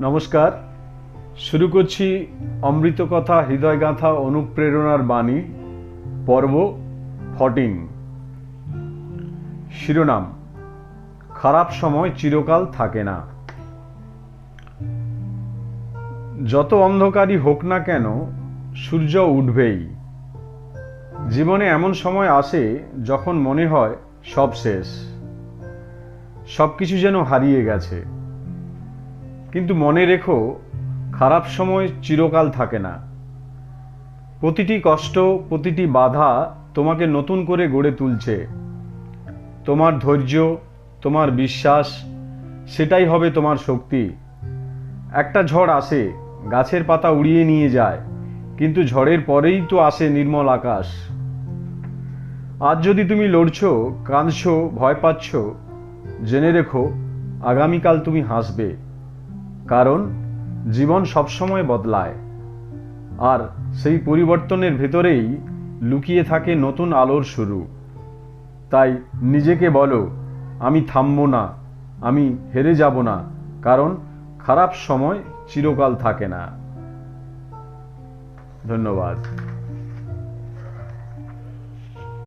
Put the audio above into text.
নমস্কার। শুরু করছি অমৃত কথা হৃদয়গাথা, অনুপ্রেরণার বাণী, পর্ব ফটিং শিরোনাম, খারাপ সময় চিরকাল থাকে না। যত অন্ধকারই হোক না কেন, সূর্য উঠবেই। জীবনে এমন সময় আসে যখন মনে হয় সব শেষ। সব কিছু যেন হারিয়ে গেছে। কিন্তু মনে রেখো, খারাপ সময় চিরকাল থাকে না। প্রতিটি কষ্ট, প্রতিটি বাধা তোমাকে নতুন করে গড়ে তুলছে। তোমার ধৈর্য, তোমার বিশ্বাস, সেটাই হবে তোমার শক্তি। একটা ঝড় আসে, গাছের পাতা উড়িয়ে নিয়ে যায়, কিন্তু ঝড়ের পরেই তো আসে নির্মল আকাশ। আজ যদি তুমি লড়ছো, কাঁদছো, ভয় পাচ্ছ, জেনে রেখো, আগামীকাল তুমি হাসবে। কারণ জীবন সবসময় বদলায়। আর সেই পরিবর্তনের ভেতরেই লুকিয়ে থাকে নতুন আলোর শুরু। তাই নিজেকে বলো, আমি থামব না, আমি হেরে যাব না, কারণ খারাপ সময় চিরকাল থাকে না। ধন্যবাদ।